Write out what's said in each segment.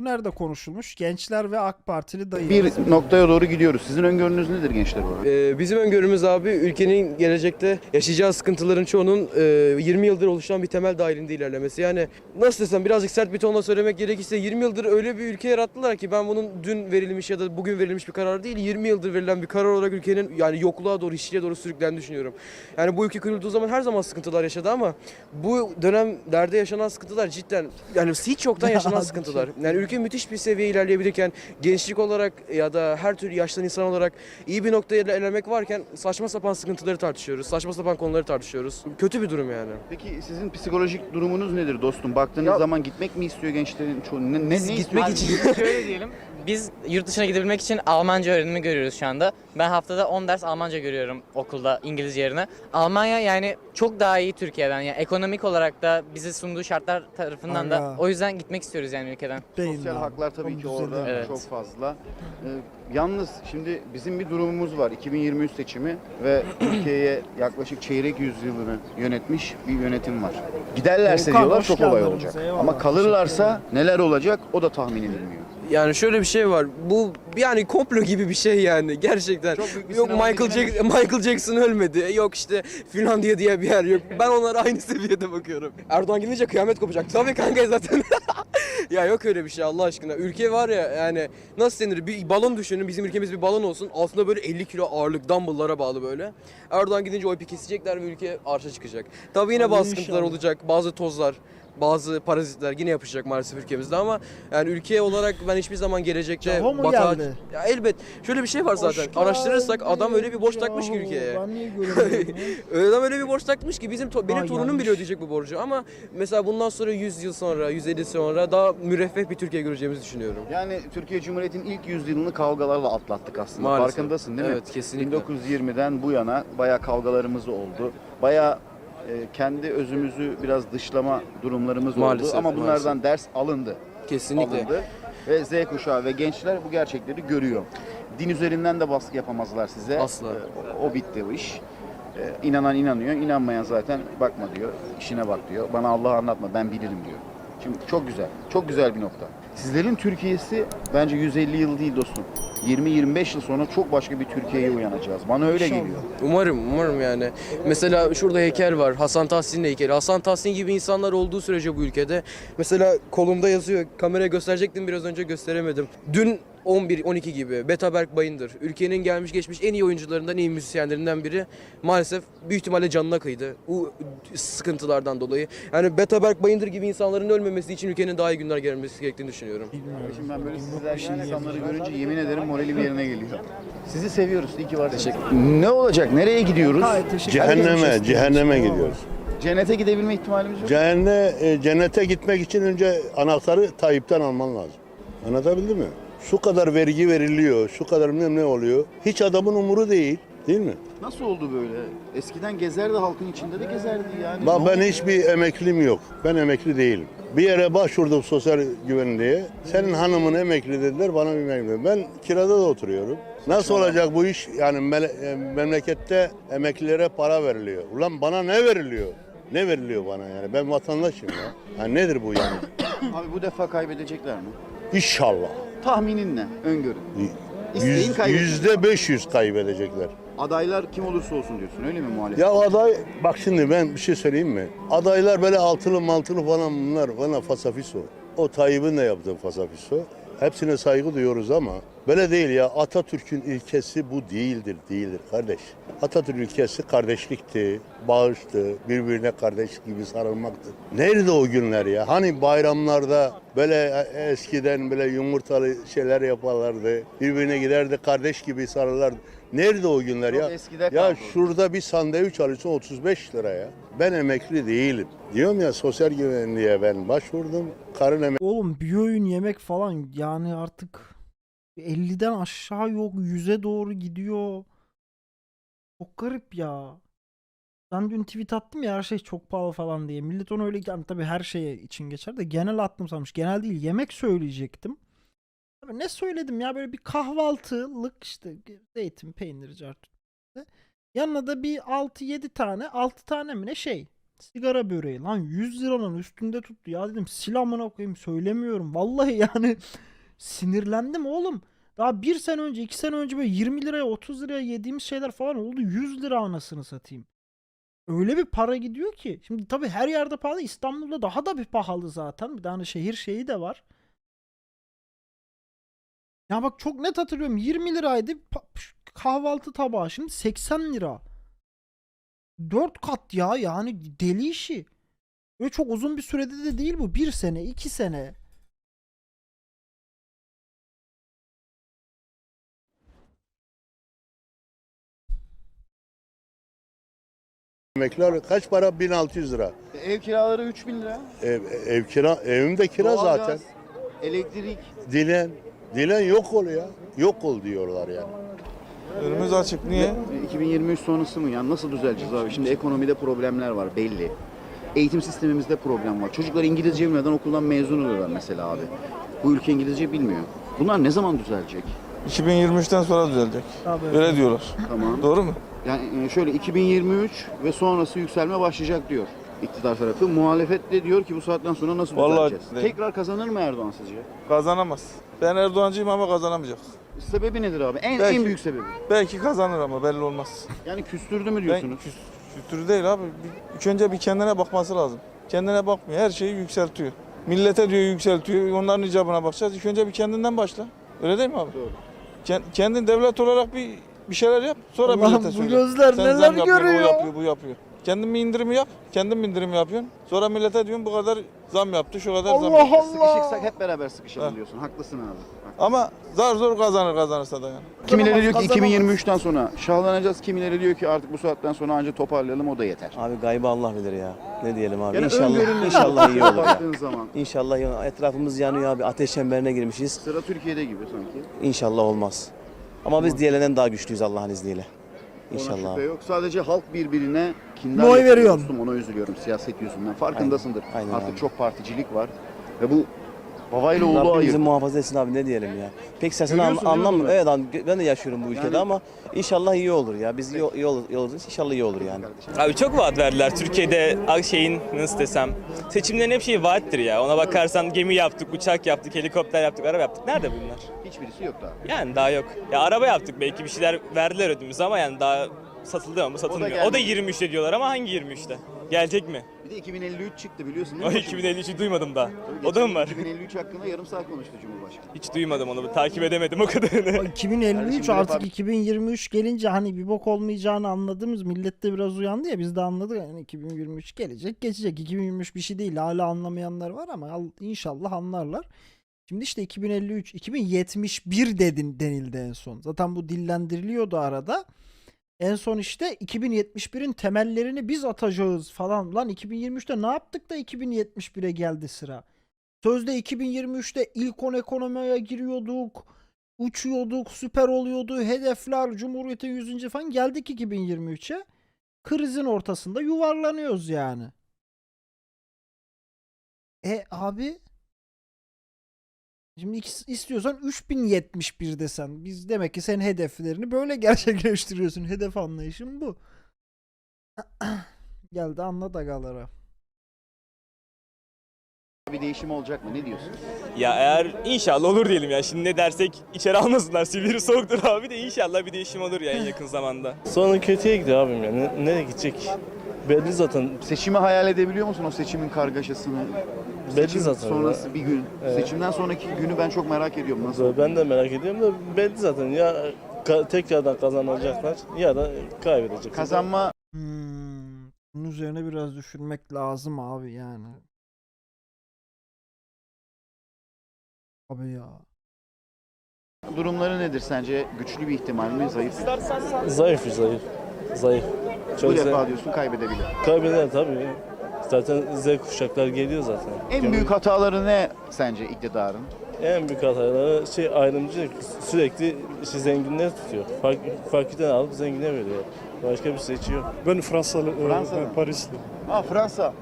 Bu nerede konuşulmuş? Gençler ve AK Partili dayı. Bir noktaya doğru gidiyoruz. Sizin öngörünüz nedir gençler olarak? Ee, bizim öngörümüz abi ülkenin gelecekte yaşayacağı sıkıntıların çoğunun e, 20 yıldır oluşan bir temel dahilinde ilerlemesi. Yani nasıl desem birazcık sert bir tonla söylemek gerekirse 20 yıldır öyle bir ülke yarattılar ki ben bunun dün verilmiş ya da bugün verilmiş bir karar değil 20 yıldır verilen bir karar olarak ülkenin yani yokluğa doğru, işçiliğe doğru sürüklendiğini düşünüyorum. Yani bu ülke kurulduğu zaman her zaman sıkıntılar yaşadı ama bu dönemlerde yaşanan sıkıntılar cidden yani hiç yoktan Ya yaşanan sıkıntılar. çok- Yani ülke müthiş bir seviyeye ilerleyebilirken gençlik olarak ya da her türlü yaştan insan olarak iyi bir noktaya ilerlemek varken saçma sapan sıkıntıları tartışıyoruz. Saçma sapan konuları tartışıyoruz. Kötü bir durum yani. Peki sizin psikolojik durumunuz nedir dostum? Baktığınız Ya- zaman gitmek mi istiyor gençlerin çoğu? Ne, ne, ne Gitmek istiyor? için- Şöyle diyelim. Biz yurt dışına gidebilmek için Almanca öğrenimi görüyoruz şu anda. Ben haftada 10 ders Almanca görüyorum okulda İngilizce yerine. Almanya yani çok daha iyi Türkiye'den. Yani ekonomik olarak da bize sunduğu şartlar tarafından Aga. da o yüzden gitmek istiyoruz yani ülkeden. Değil Sosyal abi. haklar tabii Çok ki orada Evet. çok fazla. Ee, yalnız şimdi bizim bir durumumuz var. 2023 seçimi ve Türkiye'ye yaklaşık çeyrek yüzyılını yönetmiş bir yönetim var. Giderlerse Volkan, diyorlar çok olay olacak. eyvallah. Ama kalırlarsa neler olacak o da tahmin edilmiyor. Yani şöyle bir şey var. Bu yani komplo gibi bir şey yani gerçekten. Yok Michael Jackson, Michael Jackson ölmedi. Yok işte Finlandiya diye bir yer yok. Ben onlara aynı seviyede bakıyorum. Erdoğan gidince kıyamet kopacak. Tabii kanka zaten. ya yok öyle bir şey Allah aşkına. Ülke var ya yani nasıl denir bir balon düşünün. Bizim ülkemiz bir balon olsun. Altında böyle 50 kilo ağırlık dumbbelllara bağlı böyle. Erdoğan gidince o ipi kesecekler ve ülke arşa çıkacak. Tabii yine inşallah. olacak. Bazı tozlar bazı parazitler yine yapışacak maalesef ülkemizde ama yani ülke olarak ben hiçbir zaman gelecekte Caho mu batağa- geldi? Ya elbet şöyle bir şey var zaten. Hoş Araştırırsak geldin adam öyle bir borç takmış ki yahu. ülkeye. Ben niye göremiyorum? Adam öyle bir borç takmış ki bizim to- benim torunum yanlış. bile ödeyecek bu borcu ama mesela bundan sonra 100 yıl sonra, 150 sonra daha müreffeh bir Türkiye göreceğimizi düşünüyorum. Yani Türkiye Cumhuriyeti'nin ilk yüzyılını kavgalarla atlattık aslında. Maalesef. Farkındasın değil mi? Evet, kesinlikle. 1920'den bu yana bayağı kavgalarımız oldu. Bayağı kendi özümüzü biraz dışlama durumlarımız Maalesef, oldu. Ama bunlardan ders alındı. Kesinlikle. Alındı. Ve Z kuşağı ve gençler bu gerçekleri görüyor. Din üzerinden de baskı yapamazlar size. Asla. E, o, o bitti o iş. E, inanan inanıyor, inanmayan zaten bakma diyor, işine bak diyor. Bana Allah'ı anlatma, ben bilirim diyor. Şimdi çok güzel, çok güzel bir nokta. Sizlerin Türkiye'si bence 150 yıl değil dostum. 20-25 yıl sonra çok başka bir Türkiye'ye uyanacağız. Bana öyle İnşallah. geliyor. Umarım, umarım yani. Mesela şurada heykel var. Hasan Tahsin'in heykeli. Hasan Tahsin gibi insanlar olduğu sürece bu ülkede. Mesela kolumda yazıyor. Kameraya gösterecektim biraz önce gösteremedim. Dün 11-12 gibi Betaberk Bayındır. Ülkenin gelmiş geçmiş en iyi oyuncularından, en iyi müzisyenlerinden biri. Maalesef büyük ihtimalle canına kıydı. Bu sıkıntılardan dolayı. Yani Betaberk Bayındır gibi insanların ölmemesi için ülkenin daha iyi günler gelmesi gerektiğini düşünüyorum. Bilmiyorum. Şimdi ben böyle Yok sizler bir şey gibi insanları diyemeyeceğim. görünce yemin ederim moralim yerine geliyor. Sizi seviyoruz. İyi ki varsınız. Ne olacak? Nereye gidiyoruz? Gayet teşekkür. Cehenneme, cehenneme gidiyoruz. Cennete gidebilme ihtimalimiz yok. Cehenne, e, cennete gitmek için önce anahtarı Tayyip'ten alman lazım. Anlatabildim mi? Şu kadar vergi veriliyor, şu kadar bilmem ne oluyor. Hiç adamın umuru değil. Değil mi? Nasıl oldu böyle? Eskiden gezerdi halkın içinde de gezerdi yani. Bak ben hiçbir emeklim yok. Ben emekli değilim. Bir yere başvurdum sosyal güvenliğe. Senin hanımın emekli dediler, bana bir emekli. Ben kirada da oturuyorum. Nasıl olacak bu iş? Yani e, memlekette emeklilere para veriliyor. Ulan bana ne veriliyor? Ne veriliyor bana yani? Ben vatandaşım ya. Yani nedir bu yani? Abi bu defa kaybedecekler mi? İnşallah. Tahminin ne? Öngörün. İsteğin Yüz, kaybedecek. yüzde 500 kaybedecekler. Adaylar kim olursa olsun diyorsun öyle mi muhalefet? Ya aday, bak şimdi ben bir şey söyleyeyim mi? Adaylar böyle altılı maltılı falan bunlar bana fasafiso. O Tayyip'in de yaptığı fasafiso. Hepsine saygı duyuyoruz ama böyle değil ya Atatürk'ün ilkesi bu değildir, değildir kardeş. Atatürk ilkesi kardeşlikti, bağıştı, birbirine kardeş gibi sarılmaktı. Nerede o günler ya? Hani bayramlarda böyle eskiden böyle yumurtalı şeyler yaparlardı. Birbirine giderdi kardeş gibi sarılardı. Nerede o günler Çok ya? eskide Ya kaldı. şurada bir sandviç alıyorsun 35 lira ya. Ben emekli değilim. Diyorum ya sosyal güvenliğe ben başvurdum. Karın emekli. Oğlum bir öğün yemek falan yani artık 50'den aşağı yok 100'e doğru gidiyor. Çok garip ya. Ben dün tweet attım ya her şey çok pahalı falan diye. Millet onu öyle yani tabii her şeye için geçer de genel attım sanmış. Genel değil yemek söyleyecektim. Abi ne söyledim ya böyle bir kahvaltılık işte zeytin, peynir, cart. Yanına da bir 6-7 tane 6 tane mi ne şey. sigara böreği lan 100 liranın üstünde tuttu ya dedim sil amına koyayım söylemiyorum. Vallahi yani sinirlendim oğlum. Daha bir sene önce iki sene önce böyle 20 liraya 30 liraya yediğimiz şeyler falan oldu 100 lira anasını satayım. Öyle bir para gidiyor ki. Şimdi tabii her yerde pahalı. İstanbul'da daha da bir pahalı zaten. Bir tane şehir şeyi de var. Ya bak çok net hatırlıyorum. 20 liraydı kahvaltı tabağı. Şimdi 80 lira. 4 kat ya yani deli işi. Ve çok uzun bir sürede de değil bu. Bir sene, iki sene. Emekler kaç para? 1600 lira. Ev kiraları 3000 lira. Ev, ev kira, evim de kira Doğalgaz, zaten. Elektrik. Dilen, dilen yok ol ya. Yok ol diyorlar yani. Önümüz açık. Niye? 2023 sonrası mı? Yani nasıl düzeleceğiz abi? Şimdi ekonomide problemler var belli. Eğitim sistemimizde problem var. Çocuklar İngilizce bilmeden okuldan mezun oluyorlar mesela abi. Bu ülke İngilizce bilmiyor. Bunlar ne zaman düzelecek? 2023'ten sonra düzelecek. Tabii. Öyle diyorlar. Tamam. Doğru mu? Yani e, şöyle 2023 ve sonrası yükselme başlayacak diyor iktidar tarafı. Muhalefet de diyor ki bu saatten sonra nasıl Vallahi düzeleceğiz? değil. Tekrar kazanır mı Erdoğan sizce? Kazanamaz. Ben Erdoğancıyım ama kazanamayacak. Sebebi nedir abi? En Belki- en büyük sebebi. Belki kazanır ama belli olmaz. Yani küstürdü mü Ben diyorsunuz? küs, küstürü değil abi. Bir, ilk önce bir kendine bakması lazım. Kendine bakmıyor. Her şeyi yükseltiyor. Millete diyor yükseltiyor. Onların icabına bakacağız. İlk önce bir kendinden başla. Öyle değil mi abi? Doğru. Kend- Kendin devlet olarak bir bir şeyler yap. Sonra Allah'ım millete bu söyle. gözler Sen neler zam yapıyorsun, görüyor? O yapıyor, bu yapıyor. Kendin bir indirimi yap. Kendin bir indirim yapıyorsun. Sonra millete diyorsun bu kadar zam yaptı, şu kadar zam Allah yaptı. Allah. Sıkışıksak hep beraber sıkışalım Ha. diyorsun. Haklısın abi. Ama zar zor kazanır kazanırsa da yani. Kimileri diyor ki Kazanamaz. 2023'ten sonra şahlanacağız. Kimileri diyor ki artık bu saatten sonra anca toparlayalım o da yeter. Abi gaybı Allah bilir ya. Ne diyelim abi. Yani inşallah öngörünle inşallah iyi olur ya. Baktığın zaman İnşallah iyi olur. Etrafımız yanıyor abi. Ateş çemberine girmişiz. sıra Türkiye'de gibi sanki. İnşallah olmaz. Ama biz diğerlerinden daha güçlüyüz Allah'ın izniyle. Ona İnşallah. şüphe abi. yok. Sadece halk birbirine kindar Oy yapıyor veriyorsun. dostum. Ona üzülüyorum siyaset yüzünden. Farkındasındır. Aynen, aynen Artık abi. çok particilik var. Ve bu babayla oğlu Rabbim bizi ayır. muhafaza etsin abi ne diyelim ya. Pek sesini Görüyorsun an, değil mi anlam bunları? Evet an- ben de yaşıyorum bu ülkede Yani- ama inşallah iyi olur ya. Biz iyi, iyi, olur, iyi oluruz. İnşallah iyi olur yani. Abi çok vaat verdiler Türkiye'de şeyin nasıl desem seçimlerin hep şeyi vaattir ya. Ona bakarsan gemi yaptık, uçak yaptık, helikopter yaptık, araba yaptık. Nerede bunlar? Hiçbirisi yok daha. Yani daha yok. Ya araba yaptık belki bir şeyler verdiler ödümüze ama yani daha satıldı mı satılmıyor. O da, gelmedi. 23'te diyorlar ama hangi 23'te? Gelecek mi? Bir de 2053 çıktı biliyorsun O değil mi? başım? 2053'ü duymadım daha. Tabii O da mı var? 2053 hakkında yarım saat konuştu Cumhurbaşkanı. Hiç duymadım onu. Takip edemedim o kadarını. O 2053 Kardeşim, artık bir defa- 2023 gelince hani bir bok olmayacağını anladığımız millet de biraz uyandı ya biz de anladık yani 2023 gelecek geçecek 2023 bir şey değil hala anlamayanlar var ama al- inşallah anlarlar. Şimdi işte 2053 2071 dedin denildi en son. Zaten bu dillendiriliyordu arada. En son işte 2071'in temellerini biz atacağız falan. Lan 2023'te ne yaptık da 2071'e geldi sıra? Sözde 2023'te ilk 10 ekonomiye giriyorduk. Uçuyorduk, süper oluyordu. Hedefler, Cumhuriyet'in 100. falan geldik 2023'e. Krizin ortasında yuvarlanıyoruz yani. E abi Şimdi istiyorsan 3071 desen. Biz demek ki senin hedeflerini böyle gerçekleştiriyorsun. Hedef anlayışın bu. Geldi anlat agalara. Bir değişim olacak mı? Ne diyorsun? ya eğer inşallah olur diyelim ya. Şimdi ne dersek içeri almasınlar. Sivri soğuktur abi de inşallah bir değişim olur ya en yakın zamanda. Sonra kötüye gidiyor abim ya. Ne- nereye gidecek? Belli zaten. Seçimi hayal edebiliyor musun o seçimin kargaşasını? Belli Seçim zaten. sonrası bir gün. Seçimden sonraki günü ben çok merak ediyorum. Nasıl? Ben de merak ediyorum da belli zaten. Ya ka- tekrardan kazanacaklar ya da kaybedecekler. Kazanma Hmm. Bunun üzerine biraz düşünmek lazım abi yani. Abi ya. durumları nedir sence? Güçlü bir ihtimal mi? Zayıf. Zayıf zayıf. Zayıf. Bu Çok defa zayıf. diyorsun kaybedebilir. Kaybeder tabii. Zaten Z kuşaklar geliyor zaten. En büyük hataları ne sence iktidarın? en büyük hataları şey ayrımcılık. Sürekli işte zenginleri tutuyor. Fak- fakirden alıp zengine veriyor. Başka bir seçi yok. Ben Fransalı, e, Fransa mı? Parisli. Ha Fransa.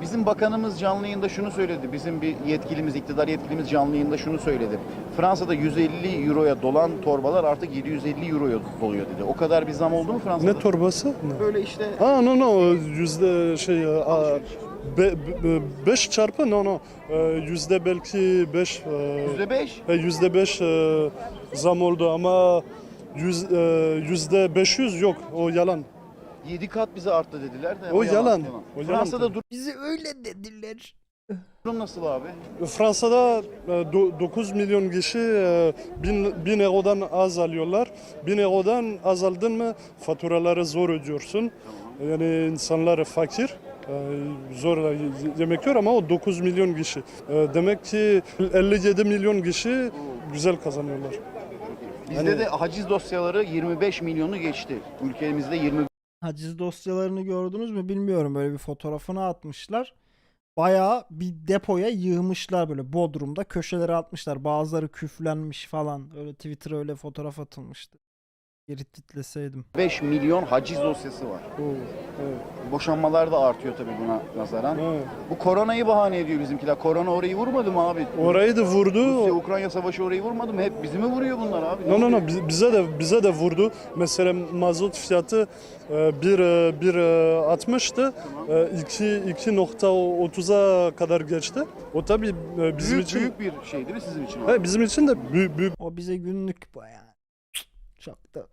Bizim bakanımız canlı yayında şunu söyledi. Bizim bir yetkilimiz, iktidar yetkilimiz canlı yayında şunu söyledi. Fransa'da 150 euroya dolan torbalar artık 750 euroya doluyor dedi. O kadar bir zam oldu mu Fransa'da? Ne torbası? Ne? Böyle işte Ha no no yüzde şey a, be, be- beş çarpı no no Ee, yüzde belki beş e, %5. e, yüzde beş e, zam oldu ama yüz, e, yüzde beş yüz yok o yalan. 7 kat bize arttı dediler de. O yalan. O yalan Fransa'da tabii. Bize öyle dediler. durum nasıl abi? Fransa'da e, 9 milyon kişi 1000 bin eurodan az alıyorlar. 1000 eurodan az aldın mı faturaları zor ödüyorsun. Yani insanlar fakir. e, Zor y- yemek yiyor ama o 9 milyon kişi. E, Demek ki 57 milyon kişi güzel kazanıyorlar. Bizde Hani- de haciz dosyaları 25 milyonu geçti. Ülkemizde 20 Haciz dosyalarını gördünüz mü bilmiyorum. Böyle bir fotoğrafını atmışlar. Bayağı bir depoya yığmışlar böyle Bodrum'da köşelere atmışlar. Bazıları küflenmiş falan. Öyle Twitter'a öyle fotoğraf atılmıştı. Geri titleseydim. 5 milyon haciz dosyası var. O, evet, Boşanmalar da artıyor tabii buna nazaran. evet. Bu koronayı bahane ediyor bizimkiler. Korona orayı vurmadı mı abi? Orayı da vurdu. Rusya Ukrayna savaşı orayı vurmadı mı? Hep bizi mi vuruyor bunlar abi? No no no biz- bize de bize de vurdu. Mesela mazot fiyatı e, bir e, bir e, 60'tı. E, iki 2.30'a kadar geçti. O tabii bizim Büyük, için büyük bir şey değil mi sizin için? He, bizim için de büyük büyük O bize günlük bayağı. Çok da.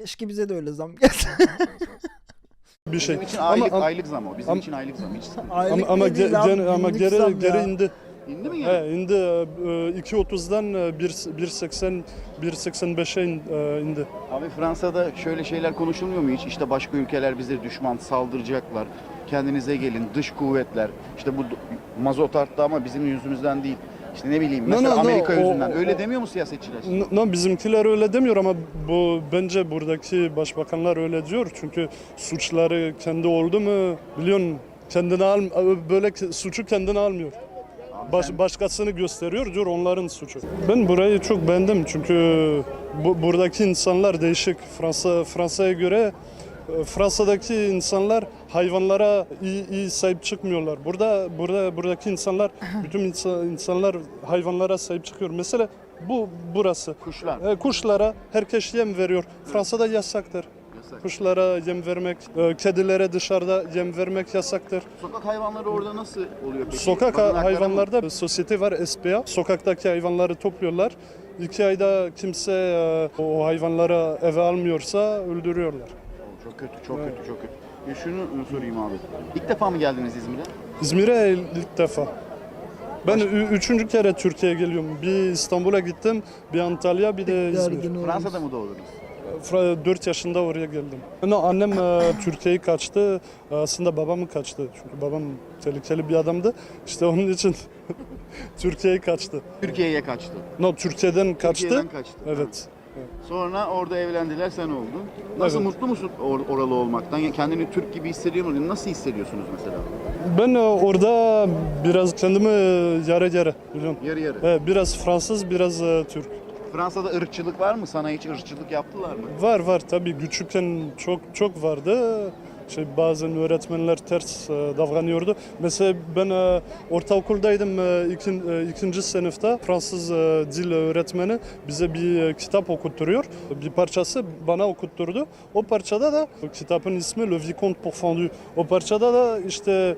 Keşke bize de öyle zam gelse. bir şey. Bizim için Ama aylık ama, aylık zam o. Bizim ama- için aylık zam. Hiç. Aylık ama, ama, ge- abi, gene- ama geri zam ya. geri indi. İndi mi yani? He, indi e, 2.30'dan e, bir- 1.80 1.85'e in- e, indi. Abi Fransa'da şöyle şeyler konuşulmuyor mu hiç? İşte başka ülkeler bize düşman saldıracaklar. Kendinize gelin dış kuvvetler. İşte bu mazot arttı ama bizim yüzümüzden değil. İşte ne bileyim No, mesela no, no, Amerika o- yüzünden. o- Öyle o- demiyor mu siyasetçiler? No, no, bizimkiler öyle demiyor ama bu bence buradaki başbakanlar öyle diyor. Çünkü suçları kendi oldu mu biliyorsun kendine al böyle suçu kendine almıyor. Baş, başkasını gösteriyor diyor onların suçu. Ben burayı çok beğendim çünkü bu, buradaki insanlar değişik. Fransa Fransa'ya göre Fransa'daki insanlar hayvanlara iyi, iyi sahip çıkmıyorlar. Burada burada buradaki insanlar bütün insan, insanlar hayvanlara sahip çıkıyor. Mesela bu burası. Kuşlar. E, kuşlara herkes yem veriyor. Fransa'da yasaktır. Yasak. Kuşlara yem vermek, e, kedilere dışarıda yem vermek yasaktır. Sokak hayvanları orada nasıl oluyor peki? Sokak Barınakları mı? hayvanlarda sosyete var SPA. Sokaktaki hayvanları topluyorlar. İki ayda kimse e, o hayvanları eve almıyorsa öldürüyorlar. Çok kötü, çok Evet. kötü, çok kötü. Ya şunu sorayım abi. İlk defa mı geldiniz İzmir'e? İzmir'e ilk defa. Ben üçüncü kere Türkiye'ye geliyorum. Bir İstanbul'a gittim, bir Antalya, bir de İzmir. Fransa'da mı doğdunuz? 4 yaşında oraya geldim. No, annem e, Türkiye'yi kaçtı. Aslında babam kaçtı. Çünkü babam tehlikeli bir adamdı. İşte onun için Türkiye'yi kaçtı. Türkiye'ye kaçtı. No, Türkiye'den kaçtı. Türkiye'den kaçtı. Evet. Sonra orada evlendiler, sen oldun. Nasıl Evet. mutlu musun or- oralı olmaktan? Yani kendini Türk gibi hissediyor musun? Nasıl hissediyorsunuz mesela? Ben e, orada biraz kendimi yarı yarı biliyorum. Yarı yarı. Evet, biraz Fransız, biraz e, Türk. Fransa'da ırkçılık var mı? Sana hiç ırkçılık yaptılar mı? Var var tabii küçükken çok çok vardı. Şey bazen öğretmenler ters e, davranıyordu. Mesela ben e, ortaokuldaydım e, ikin, ikinci sınıfta Fransız dil öğretmeni bize bir kitap okutturuyor. Bir parçası bana okutturdu. O parçada da kitabın ismi Le Vicomte Pourfendu. O parçada da işte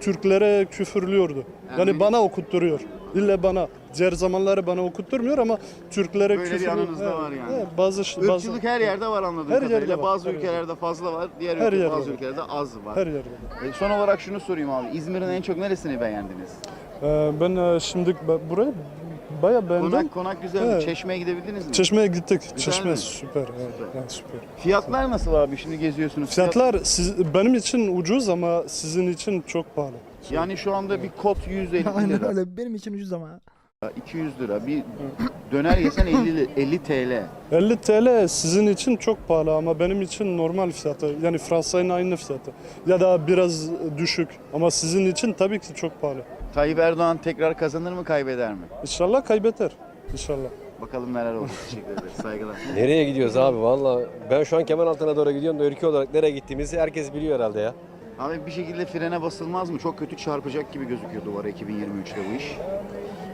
Türklere küfürlüyordu. Yani Yani- bana okutturuyor. İlle bana. Diğer zamanları bana okutturmuyor ama Türklere Böyle bir küfür... anınızda Evet, var yani. evet, bazı, bazı Irkçılık her yerde var anladığım Her kadarıyla. yerde var, Bazı her ülkelerde fazla var, diğer Her ülke, yerde bazı var. ülkelerde az var. her yerde. E, son olarak şunu sorayım abi. İzmir'in en çok neresini beğendiniz? Ee, ben e, şimdi burayı bayağı beğendim. Konak konak güzel? Evet. Çeşme'ye gidebildiniz mi? Çeşme'ye gittik. Güzel Çeşme mi? süper. Evet, Süper. yani süper. Fiyatlar nasıl abi? Şimdi geziyorsunuz. Fiyat- Fiyatlar siz, benim için ucuz ama sizin için çok pahalı. Yani şu anda bir kot 150 Aynen lira, öyle. Benim için ucuz ama. 200 lira. Bir döner yesen 50 li- 50 TL. 50 TL sizin için çok pahalı ama benim için normal fiyatı. Yani Fransa'nın aynı fiyatı. Ya da biraz düşük ama sizin için tabii ki çok pahalı. Tayyip Erdoğan tekrar kazanır mı kaybeder mi? İnşallah kaybeder. İnşallah. Bakalım neler olur. Teşekkür ederiz. Saygılar. Nereye gidiyoruz abi valla? Ben şu an kemer altına doğru gidiyorum da ülke olarak nereye gittiğimizi herkes biliyor herhalde ya. Abi bir şekilde frene basılmaz mı? Çok kötü çarpacak gibi gözüküyor duvara 2023'te bu iş.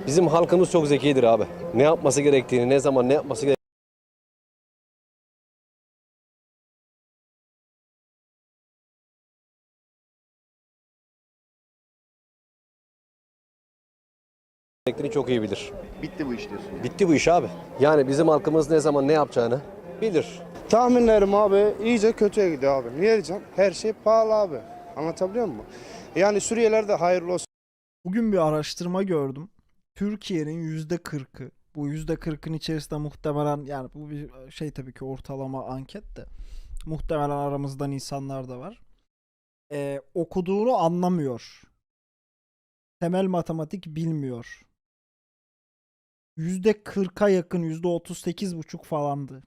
Bizim halkımız çok zekidir abi. Ne yapması gerektiğini, ne zaman ne yapması gerektiğini çok iyi bilir. Bitti bu iş diyorsun. yani. Bitti bu iş abi. Yani bizim halkımız ne zaman ne yapacağını bilir. Tahminlerim abi iyice kötüye gidiyor abi. Niye diyeceğim? Her şey pahalı abi. Anlatabiliyor muyum? Yani Suriyeliler de hayırlı olsun. Bugün bir araştırma gördüm. Türkiye'nin yüzde kırkı, bu yüzde kırkın içerisinde muhtemelen yani bu bir şey tabii ki ortalama anket de muhtemelen aramızdan insanlar da var. Ee, okuduğunu anlamıyor. Temel matematik bilmiyor. Yüzde kırka yakın, yüzde otuz sekiz buçuk falandı.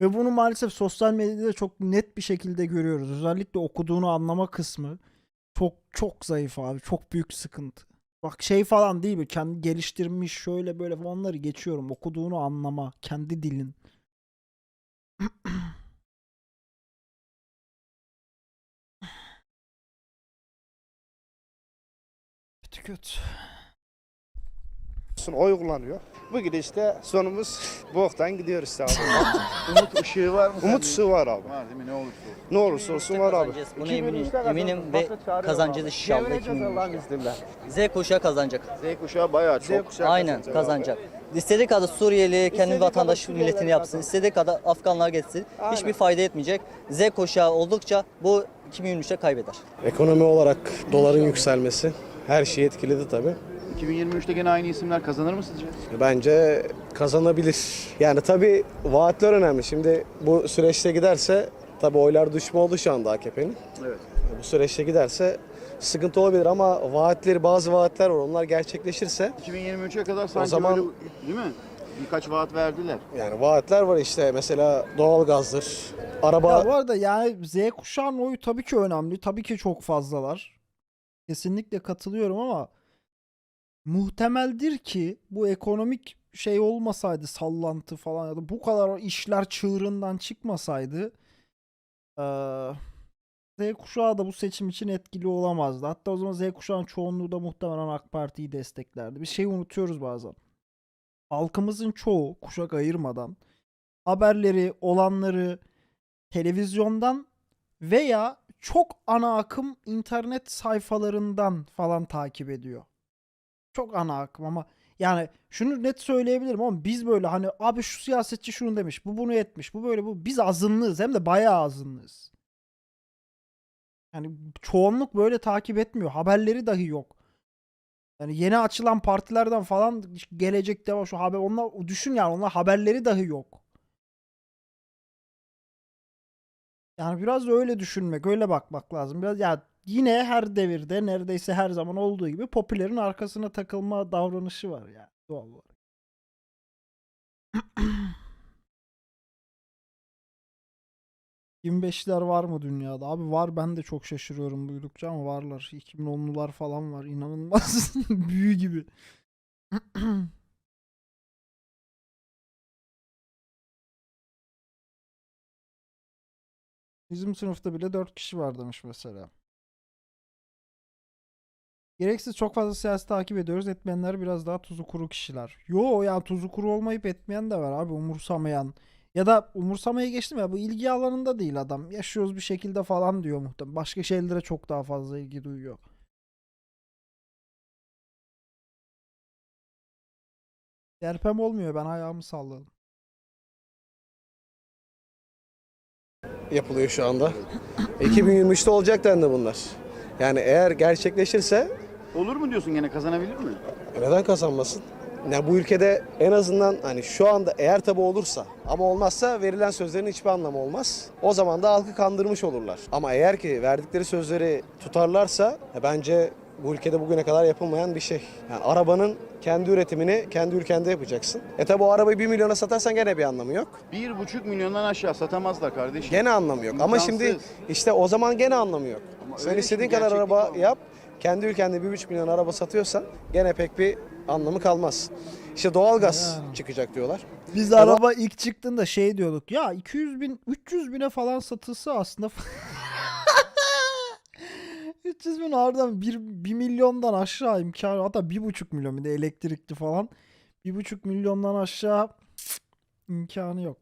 Ve bunu maalesef sosyal medyada çok net bir şekilde görüyoruz. Özellikle okuduğunu anlama kısmı çok çok zayıf abi. Çok büyük sıkıntı. Bak şey falan değil mi? Kendi geliştirmiş şöyle böyle falan onları geçiyorum. Okuduğunu anlama. Kendi dilin. kötü kötü. Oy kullanıyor. Bu gidişte sonumuz boktan gidiyor işte abi. Umut ışığı var mı? Umut ışığı var abi. Var değil mi? Ne olursa olsun. Ne olursa olsun var abi. Buna eminim, eminim ve kazanacağız inşallah 2023'te. Z kuşağı kazanacak. Z kuşağı bayağı çok. Aynen kazanacak. İstediği kadar Suriyeli kendi vatandaş milletini yapsın. istediği kadar Afganlar geçsin. Hiçbir fayda etmeyecek. Z kuşağı oldukça bu 2023'te kaybeder. Ekonomi olarak doların yükselmesi her şeyi etkiledi tabii. 2023'te gene aynı isimler kazanır mı sizce? Bence kazanabilir. Yani tabii vaatler önemli. Şimdi bu süreçte giderse tabii oylar düşme oldu şu anda AKP'nin. Evet. Bu süreçte giderse sıkıntı olabilir ama vaatleri bazı vaatler var. Onlar gerçekleşirse 2023'e kadar sanki zaman- böyle, değil mi? Birkaç vaat verdiler. yani vaatler var işte mesela doğalgazdır, araba Ya bu arada yani Z kuşağının oyu tabii ki önemli. Tabii ki çok fazlalar. Kesinlikle katılıyorum ama muhtemeldir ki bu ekonomik şey olmasaydı sallantı falan ya da bu kadar işler çığırından çıkmasaydı eee, Z kuşağı da bu seçim için etkili olamazdı. Hatta o zaman Z kuşağının çoğunluğu da muhtemelen AK Parti'yi desteklerdi. Bir şey unutuyoruz bazen. Halkımızın çoğu kuşak ayırmadan haberleri, olanları televizyondan veya çok ana akım internet sayfalarından falan takip ediyor. Çok ana akım ama yani şunu net söyleyebilirim ama biz böyle hani abi şu siyasetçi şunu demiş, bu bunu etmiş, bu böyle bu. Biz azınlığız hem de bayağı azınlığız. Yani çoğunluk böyle takip etmiyor. Haberleri dahi yok. Yani yeni açılan partilerden falan gelecekte var şu haber onlar düşün yani onlar haberleri dahi yok. Yani biraz da öyle düşünmek, öyle bakmak lazım. Biraz ya yine her devirde neredeyse her zaman olduğu gibi popülerin arkasına takılma davranışı var yani doğal olarak. ...25'ler var mı dünyada? Abi var ben de çok şaşırıyorum duydukça ama varlar. 2010'lular falan var. İnanılmaz büyü gibi. Bizim sınıfta bile 4 kişi var demiş mesela. Gereksiz çok fazla siyasi takip ediyoruz. Etmeyenler biraz daha tuzu kuru kişiler. Yo ya tuzu kuru olmayıp etmeyen de var abi umursamayan. Ya da umursamaya geçtim ya bu ilgi alanında değil adam. Yaşıyoruz bir şekilde falan diyor muhtemelen. Başka şeylere çok daha fazla ilgi duyuyor. Derpem olmuyor ben ayağımı salladım. yapılıyor şu anda. 2023'te olacak dendi bunlar. Yani eğer gerçekleşirse Olur mu diyorsun gene kazanabilir mi? neden kazanmasın? Ya bu ülkede en azından hani şu anda eğer tabi olursa ama olmazsa verilen sözlerin hiçbir anlamı olmaz. O zaman da halkı kandırmış olurlar. Ama eğer ki verdikleri sözleri tutarlarsa e, bence bu ülkede bugüne kadar yapılmayan bir şey. Yani arabanın kendi üretimini kendi ülkende yapacaksın. E tabi o arabayı 1 milyona satarsan gene bir anlamı yok. Bir buçuk milyondan aşağı satamazlar kardeşim. Gene anlamı yok. Ama şimdi İmkansız. işte o zaman gene anlamı yok. Ama Sen istediğin kadar araba o. yap. Kendi ülkende 1,5 milyon araba satıyorsan gene pek bir anlamı kalmaz. İşte doğalgaz Yani. çıkacak diyorlar. Biz Ama- araba ilk çıktığında şey diyorduk ya 200 bin 300 bine falan satılsa aslında 300 bin harbiden 1, 1 milyondan aşağı imkanı hatta 1,5 milyon bir de elektrikli falan. 1,5 milyondan aşağı imkanı yok.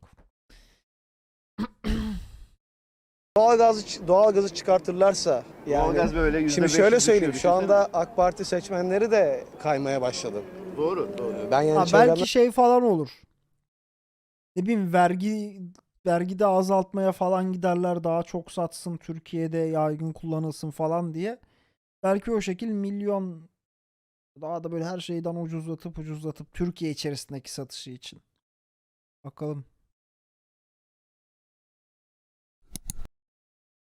Doğalgazı doğalgazı çıkartırlarsa yani Doğalgaz böyle yüzde Şimdi beş şöyle söyleyeyim. Şu anda AK Parti seçmenleri de kaymaya başladı. Doğru, doğru. Ben yani Ha, çevremden belki şey falan olur. Ne bileyim vergi vergide azaltmaya falan giderler daha çok satsın Türkiye'de yaygın kullanılsın falan diye. Belki o şekil milyon daha da böyle her şeyden ucuzlatıp ucuzlatıp Türkiye içerisindeki satışı için. Bakalım.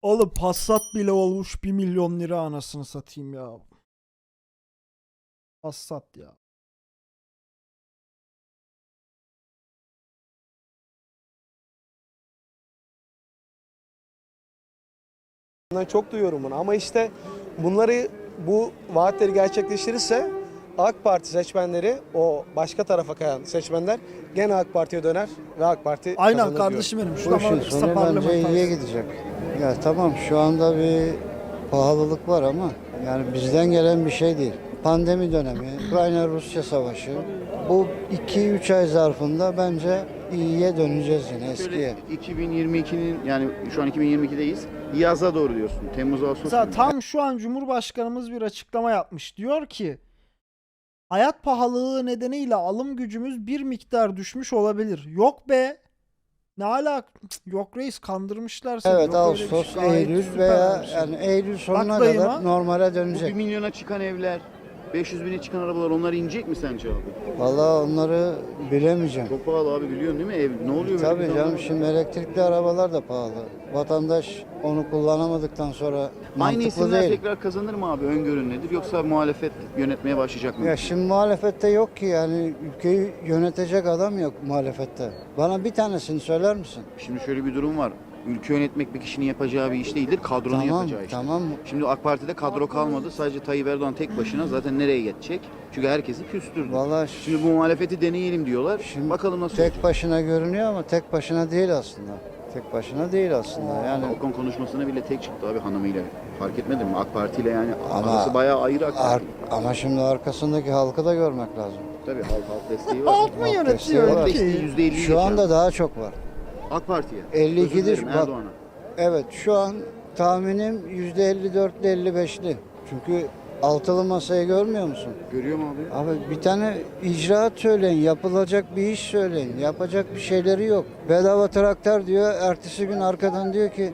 Oğlum Passat bile olmuş 1 milyon lira anasını satayım ya. Passat ya. çok duyuyorum bunu ama işte bunları bu vaatleri gerçekleştirirse AK Parti seçmenleri o başka tarafa kayan seçmenler gene AK Parti'ye döner ve AK Parti Aynen kazanır kardeşim benim. Şu Bu ama işin kısa sonu bence parlamenter. iyiye gidecek. Ya tamam şu anda bir pahalılık var ama yani bizden gelen bir şey değil. Pandemi dönemi, Ukrayna-Rusya savaşı. Bu 2-3 ay zarfında bence iyiye döneceğiz yine eskiye. Şöyle 2022'nin yani şu an 2022'deyiz. Yaza doğru diyorsun. Temmuz Ağustos. Mesela tam şu an Cumhurbaşkanımız bir açıklama yapmış. Diyor ki hayat pahalılığı nedeniyle alım gücümüz bir miktar düşmüş olabilir. Yok be. Ne alak? Yok reis kandırmışlar seni. Evet Yok öyle bir Ağustos, şey. Eylül veya bir şey. yani Eylül sonuna Bak dayıma. kadar normale Bu dönecek. 1 milyona çıkan evler, 500 bine çıkan arabalar onlar inecek mi sence abi? Vallahi onları bilemeyeceğim. Çok pahalı abi biliyorsun değil mi? Ev ne oluyor böyle Tabii bir canım şimdi elektrikli arabalar da pahalı. Vatandaş onu kullanamadıktan sonra Aynı mantıklı isimler değil. tekrar kazanır mı abi? Öngörün nedir? Yoksa muhalefet yönetmeye başlayacak mı? Ya şimdi muhalefette yok ki yani ülkeyi yönetecek adam yok muhalefette. Bana bir tanesini söyler misin? Şimdi şöyle bir durum var. Ülke yönetmek bir kişinin yapacağı bir iş değildir. Kadronun Tamam, yapacağı iş. tamam. Şimdi AK Parti'de kadro kalmadı. Sadece Tayyip Erdoğan tek başına zaten nereye geçecek? Çünkü herkesi küstürdü. Vallahi Şimdi bu muhalefeti deneyelim diyorlar. Şimdi Bakalım nasıl olacak. tek başına görünüyor ama tek başına değil aslında. Tek başına değil aslında. Yani Balkon konuşmasına bile tek çıktı abi hanımıyla. Fark etmedin mi? AK Parti ile yani Ama- arası bayağı ayrı AK ar- Parti. ama şimdi arkasındaki halkı da görmek lazım. Tabii halk halk desteği var. Halk mı yönetiyor. Halk desteği %50 Şu anda daha çok var. AK Parti'ye. 52 Özür dilerim, diş- bak- Erdoğan'a. Evet şu an tahminim %54'lü 55'li. Çünkü altılı masayı görmüyor musun? Görüyor mu abi? Abi bir tane icraat söyleyin, yapılacak bir iş söyleyin. Yapacak bir şeyleri yok. Bedava traktör diyor, ertesi gün arkadan diyor ki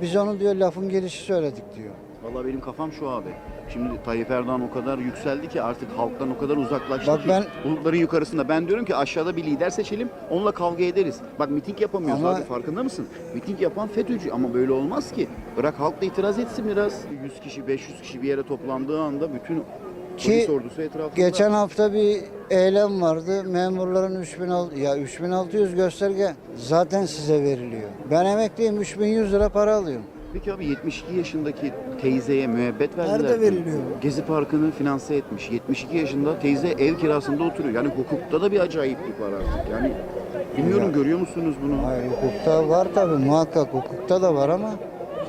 biz onu diyor lafın gelişi söyledik diyor. Vallahi benim kafam şu abi. Şimdi Tayyip Erdoğan o kadar yükseldi ki artık halktan o kadar uzaklaştı Bak ki ben- bulutların yukarısında. Ben diyorum ki aşağıda bir lider seçelim onunla kavga ederiz. Bak miting yapamıyoruz Ama- abi farkında mısın? Miting yapan FETÖ'cü ama böyle olmaz ki. Bırak halk da itiraz etsin biraz. 100 kişi 500 kişi bir yere toplandığı anda bütün Ki polis ordusu etrafında. Geçen hafta bir eylem vardı. Memurların 3600 ya 3600 gösterge zaten size veriliyor. Ben emekliyim 3100 lira para alıyorum. Peki abi 72 yaşındaki teyzeye müebbet verdiler. Nerede veriliyor? Gezi Parkı'nı finanse etmiş. 72 yaşında teyze ev kirasında oturuyor. Yani hukukta da bir acayiplik var artık. Yani bilmiyorum görüyor musunuz bunu? Hayır, hukukta var tabii muhakkak hukukta da var ama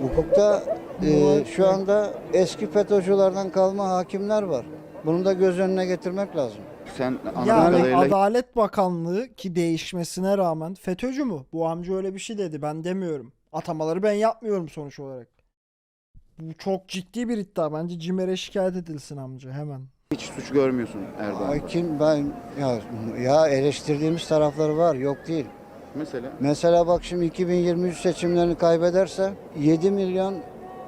hukukta e, şu anda eski FETÖ'cülerden kalma hakimler var. Bunu da göz önüne getirmek lazım. Sen anladığım Yani kadarıyla Adalet Bakanlığı ki değişmesine rağmen FETÖ'cü mü? Bu amca öyle bir şey dedi. Ben demiyorum. Atamaları ben yapmıyorum sonuç olarak. Bu çok ciddi bir iddia. Bence CİMER'e şikayet edilsin amca hemen. hiç suç görmüyorsun Erdoğan. Ay kim ben ya ya eleştirdiğimiz tarafları var yok değil. Mesela Mesela bak şimdi 2023 seçimlerini kaybederse 7 milyon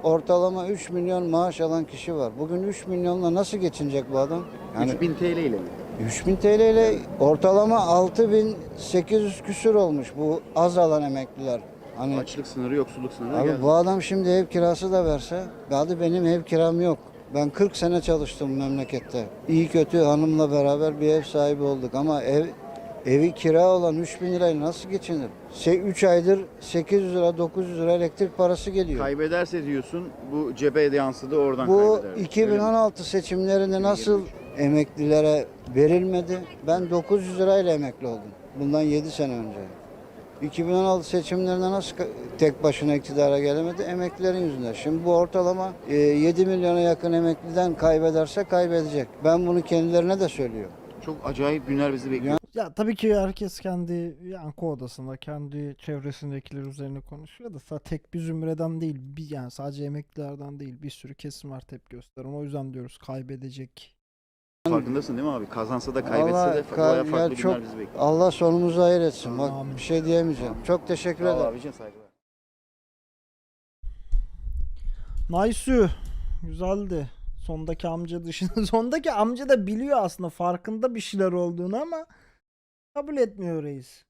ortalama 3 milyon maaş alan kişi var. Bugün 3 milyonla nasıl geçinecek bu adam? Yani 3000 TL ile mi? 3000 TL ile ortalama 6800 küsür olmuş bu az alan emekliler. Hani Açlık sınırı, yoksulluk sınırı abi geldi. bu adam şimdi ev kirası da verse, hadi benim ev kiram yok. Ben 40 sene çalıştım memlekette. İyi kötü hanımla beraber bir ev sahibi olduk ama ev evi kira olan 3000 lirayla nasıl geçinir? 3 aydır 800 lira 900 lira elektrik parası geliyor. Kaybederse diyorsun bu cebe yansıdı oradan Bu kaybeder. Öyle mi? 2016 seçimlerinde nasıl emeklilere verilmedi? Ben 900 lirayla emekli oldum. Bundan 7 sene önce. 2016 seçimlerinde nasıl tek başına iktidara gelemedi? Emeklilerin yüzünden. Şimdi bu ortalama e, 7 milyona yakın emekliden kaybederse kaybedecek. Ben bunu kendilerine de söylüyorum. Çok acayip günler bizi bekliyor. Ya tabii ki herkes kendi yankı odasında, kendi çevresindekiler üzerine konuşuyor da sa- tek bir zümreden değil, bir yani sadece emeklilerden değil, bir sürü kesim var tepki gösteren. O yüzden diyoruz kaybedecek. Farkındasın değil mi abi? Kazansa da kaybetse Allah de ka- ya farklı çok- günler bizi bekliyor. Allah sonumuzu hayır etsin. Bak Amin. bir şey diyemeyeceğim. Çok teşekkür ederim. abicim saygılar. Nice. Güzeldi. Sondaki amca dışında. Sondaki amca da biliyor aslında farkında bir şeyler olduğunu ama kabul etmiyor reis.